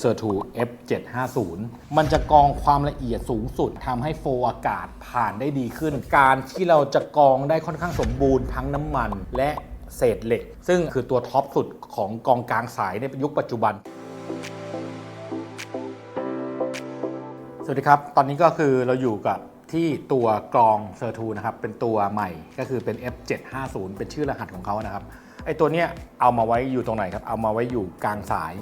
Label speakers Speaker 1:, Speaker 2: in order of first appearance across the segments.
Speaker 1: เซอร์ทู F750 มันจะกรองความละเอียดสูงสุดทำให้โฟอากาศผ่านได้ดีขึ้น การที่เราจะกรองได้ค่อนข้างสมบูรณ์ทั้งน้ำมันและเศษเหล็ก ซึ่งคือตัวท็อปสุดของกองกลางสายในยุคปัจจุบัน สวัสดีครับ ตอนนี้ก็คือเราอยู่กับที่ตัวกรองเซอร์ทูนะครับ เป็นตัวใหม่ก็คือเป็น F750 เป็นชื่อรหัสของเขานะครับ ไอตัวเนี้ยเอามาไว้อยู่ตรงไหนครับ เอามาไว้อยู่กลางสาย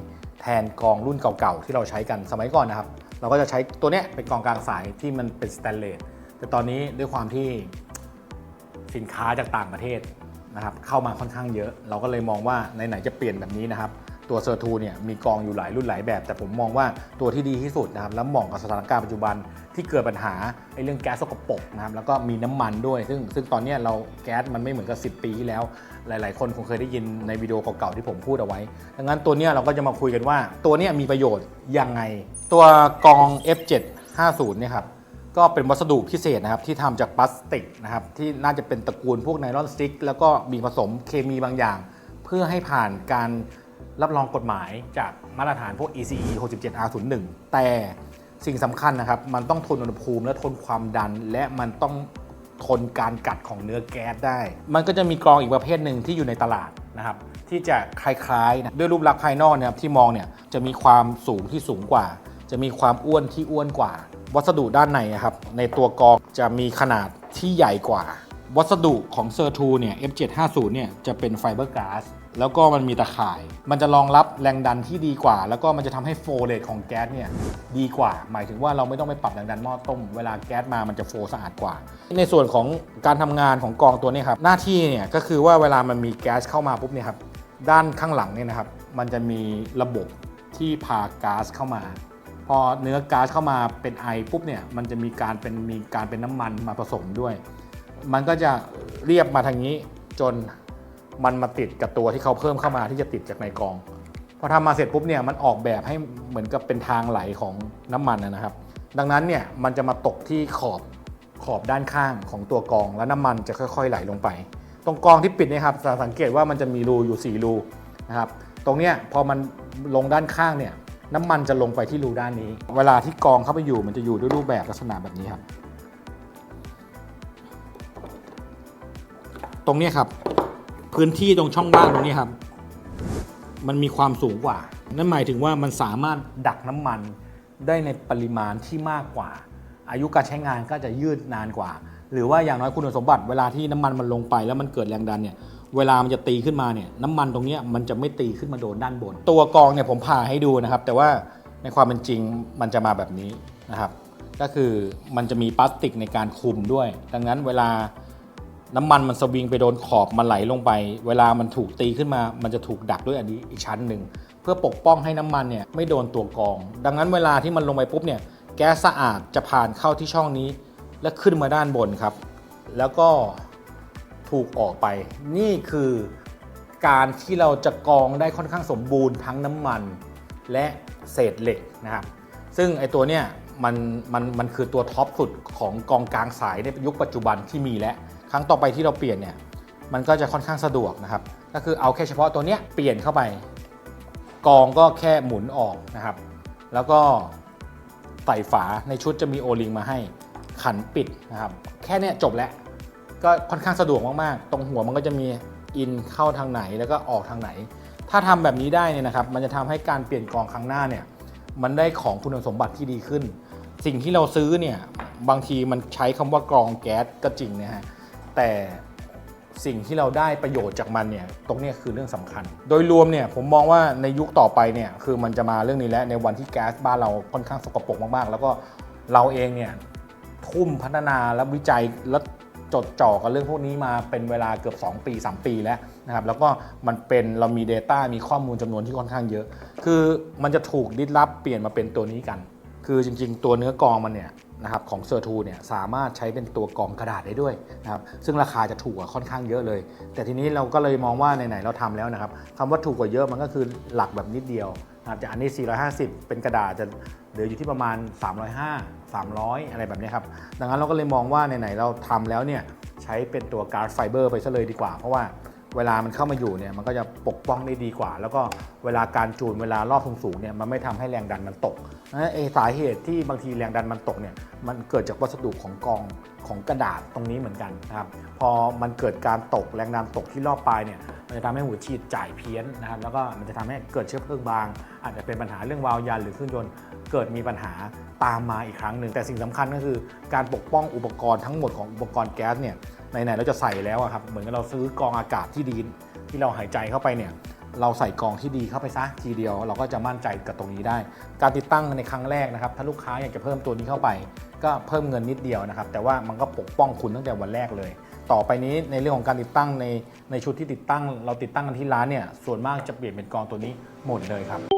Speaker 1: แทนกองรุ่นเก่าๆ ที่เราใช้กันสมัยก่อนนะครับ เราก็จะใช้ตัวเนี้ยเป็นกองกลางสายที่มันเป็นสแตนเลสแต่ตอนนี้ด้วยความที่สินค้าจากต่างประเทศนะครับเข้ามาค่อนข้างเยอะ เราก็เลยมองว่าไหนๆจะเปลี่ยนแบบนี้นะครับ ตัวเซอร์ทูเนี่ยมีกองอยู่หลายรุ่นหลายแบบ แต่ผมมองว่าตัวที่ดีที่สุดนะครับแล้วเหมาะกับสถานการณ์ปัจจุบันที่เกิดปัญหาไอ้เรื่องแก๊สสกปรกนะครับแล้วก็มีน้ำมันด้วย ซึ่งซึ่งตอนนี้เราแก๊สมันไม่เหมือนกับ 10 ปีที่แล้ว หลาย ๆ คนคงเคยได้ยินในวิดีโอเก่าๆที่ผมพูดเอาไว้ ดังนั้นตัวเนี้ยเราก็จะมาคุยกันว่า ตัวเนี้ยมีประโยชน์ยังไง ตัวกอง F750 เนี่ยครับก็เป็นวัสดุพิเศษนะครับที่ทำจากพลาสติกนะครับที่น่าจะเป็นตระกูลพวกไนลอนสติ๊กแล้วก็มีผสมเคมีบางอย่าง เพื่อให้ผ่านการ รับรองกฎหมายจากมาตรฐานพวก ECE 67R01 แต่สิ่งสำคัญนะครับ มันต้องทนอุณหภูมิและทนความดัน และมันต้องทนการกัดของเนื้อแก๊สได้ มันก็จะมีกรองอีกประเภทหนึ่งที่อยู่ในตลาดนะครับ ที่จะคล้ายๆนะด้วยรูปลักษณ์ภายนอกเนะครับที่มองเนี่ยจะมีความสูงที่สูงกว่า จะมีความอ้วนที่อ้วนกว่า วัสดุด้านในอะครับในตัวกรองจะมีขนาดที่ใหญ่กว่า วัสดุของเซอร์ทูเนี่ย F750 เนี่ยจะเป็นไฟเบอร์ก๊าซแล้วก็มันมีตะข่าย มันจะรองรับแรงดันที่ดีกว่า แล้วก็มันจะทำให้โฟเรทของแก๊สเนี่ยดีกว่า หมายถึงว่าเราไม่ต้องไปปรับแรงดันหม้อต้ม เวลาแก๊สมามันจะโฟสะอาดกว่า ในส่วนของการทำงานของกองตัวนี้ครับ หน้าที่เนี่ยก็คือว่าเวลามันมีแก๊สเข้ามาปุ๊บเนี่ยครับ ด้านข้างหลังเนี่ยนะครับ มันจะมีระบบที่พาก๊าซเข้ามา พอเนื้อก๊าซเข้ามาเป็นไอปุ๊บเนี่ย มันจะมีการเป็นมีการเป็นน้ำมันมาผสมด้วย มันก็จะเรียบมาทางนี้จนมันมาติดกับตัวที่เขาเพิ่มเข้ามาที่จะติดจากในกองพอทำมาเสร็จปุ๊บเนี่ยมันออกแบบให้เหมือนกับเป็นทางไหลของน้ำมันนะครับ ดังนั้นเนี่ยมันจะมาตกที่ขอบขอบด้านข้างของตัวกอง แล้วน้ำมันจะค่อย ๆ ไหลลงไป ตรงกองที่ปิดนยครับสังเกตว่ามันจะมีรูอยู่4รูนะครับตรงเนี้ยพอมันลงด้านข้างเนี่ยน้ำมันจะลงไปที่รูด้านนี้ เวลาที่กองเข้าไปอยู่มันจะอยู่ด้วยรูปแบบลักษณะแบบนี้ครับ ตรงนี้ครับ พื้นที่ตรงช่องว่างตรงนี้ครับ มันมีความสูงกว่า นั่นหมายถึงว่ามันสามารถดักน้ำมันได้ในปริมาณที่มากกว่า อายุการใช้งานก็จะยืดนานกว่า หรือว่าอย่างน้อยคุณสมบัติเวลาที่น้ำมันมันลงไปแล้วมันเกิดแรงดันเนี่ยเวลามันจะตีขึ้นมาเนี่ยน้ำมันตรงนี้มันจะไม่ตีขึ้นมาโดนด้านบน ตัวกองเนี่ยผมผ่าให้ดูนะครับ แต่ว่าในความเป็นจริงมันจะมาแบบนี้นะครับ ก็คือมันจะมีพลาสติกในการคุมด้วย ดังนั้นเวลา น้ำมันมันสวิงไปโดนขอบมันไหลลงไป เวลามันถูกตีขึ้นมา มันจะถูกดักด้วยอันนี้อีกชั้นหนึ่งเพื่อปกป้องให้น้ำมันเนี่ยไม่โดนตัวกรอง ดังนั้นเวลาที่มันลงไปปุ๊บเนี่ยแก๊สสะอาดจะผ่านเข้าที่ช่องนี้ และขึ้นมาด้านบนครับ แล้วก็ถูกออกไป นี่คือการที่เราจะกรองได้ค่อนข้างสมบูรณ์ทั้งน้ำมันและเศษเหล็กนะครับ ซึ่งไอตัวเนี้ยมันมันมันคือตัวท็อปสุดของกองกลางสายในยุคปัจจุบันที่มีแล้ว ครั้งต่อไปที่เราเปลี่ยนเนี่ยมันก็จะค่อนข้างสะดวกนะครับ ก็คือเอาแค่เฉพาะตัวเนี้ยเปลี่ยนเข้าไป กองก็แค่หมุนออกนะครับ แล้วก็ใส่ฝาในชุดจะมีโอลิงมาให้ขันปิดนะครับ แค่เนี้ยจบแล้วก็ค่อนข้างสะดวกมากๆ ตรงหัวมันก็จะมีอินเข้าทางไหนแล้วก็ออกทางไหน ถ้าทำแบบนี้ได้เนี่ยนะครับ มันจะทำให้การเปลี่ยนกรองครั้งหน้าเนี่ย มันได้ของคุณสมบัติที่ดีขึ้น สิ่งที่เราซื้อเนี่ย บางทีมันใช้คำว่ากรองแก๊สก็จริงนะฮะ แต่สิ่งที่เราได้ประโยชน์จากมันเนี่ยตรงนี้คือเรื่องสำคัญ โดยรวมเนี่ยผมมองว่าในยุคต่อไปเนี่ยคือมันจะมาเรื่องนี้แล้วในวันที่แก๊สบ้านเราค่อนข้างสกปรกมากๆ แล้วก็เราเองเนี่ยทุ่มพัฒนาและวิจัยและจดจ่อกับเรื่องพวกนี้มาเป็นเวลาเกือบ 2 ปี 3 ปีแล้วนะครับแล้วก็มันเป็นเรามี Data มีข้อมูลจำนวนที่ค่อนข้างเยอะ คือมันจะถูกดิดลับเปลี่ยนมาเป็นตัวนี้กัน คือจริง ๆ ตัวเนื้อกองมันเนี่ย นะครับของเซอร์ทูเนี่ยสามารถใช้เป็นตัวกรองกระดาษได้ด้วยนะครับซึ่งราคาจะถูกกว่าค่อนข้างเยอะเลย แต่ทีนี้เราก็เลยมองว่าไหนๆเราทำแล้วนะครับคำว่าถูกกว่าเยอะมันก็คือหลักแบบนิดเดียวนะครับจากอันนี้ 450 เป็นกระดาษจะเหลืออยู่ที่ประมาณ 305 300 อะไรแบบนี้ครับดังนั้นเราก็เลยมองว่าไหนๆเราทำแล้วเนี่ยใช้เป็นตัวการ์ดไฟเบอร์ไปซะเลยดีกว่า เพราะว่า เวลามันเข้ามาอยู่เนี่ยมันก็จะปกป้องได้ดีกว่า แล้วก็เวลาการจูนเวลารอบสูงๆเนี่ยมันไม่ทำให้แรงดันมันตกนะเอสาเหตุที่บางทีแรงดันมันตกเนี่ยมันเกิดจากวัสดุของกองของกระดาษตรงนี้เหมือนกันนะครับพอมันเกิดการตกแรงดันตกที่รอบปลายเนี่ยมันจะทำให้หัวฉีดจ่ายเพี้ยนนะครับแล้วก็มันจะทำให้เกิดเชื้อเพลิงบาง อาจจะเป็นปัญหาเรื่องวาล์วยานหรือเครื่องยนต์ เกิดมีปัญหาตามมาอีกครั้งหนึ่ง แต่สิ่งสำคัญก็คือการปกป้องอุปกรณ์ทั้งหมดของอุปกรณ์แก๊สเนี่ยไหนๆเราจะใส่แล้วครับเหมือนกับเราซื้อกองอากาศที่ดีที่เราหายใจเข้าไปเนี่ยเราใส่กองที่ดีเข้าไปซะทีเดียว เราก็จะมั่นใจกับตรงนี้ได้ การติดตั้งในครั้งแรกนะครับ ถ้าลูกค้าอยากจะเพิ่มตัวนี้เข้าไป ก็เพิ่มเงินนิดเดียวนะครับ แต่ว่ามันก็ปกป้องคุณตั้งแต่วันแรกเลย ต่อไปนี้ในเรื่องของการติดตั้งในในชุดที่ติดตั้ง เราติดตั้งกันที่ร้านเนี่ยส่วนมากจะเปลี่ยนเป็นกองตัวนี้หมดเลยครับ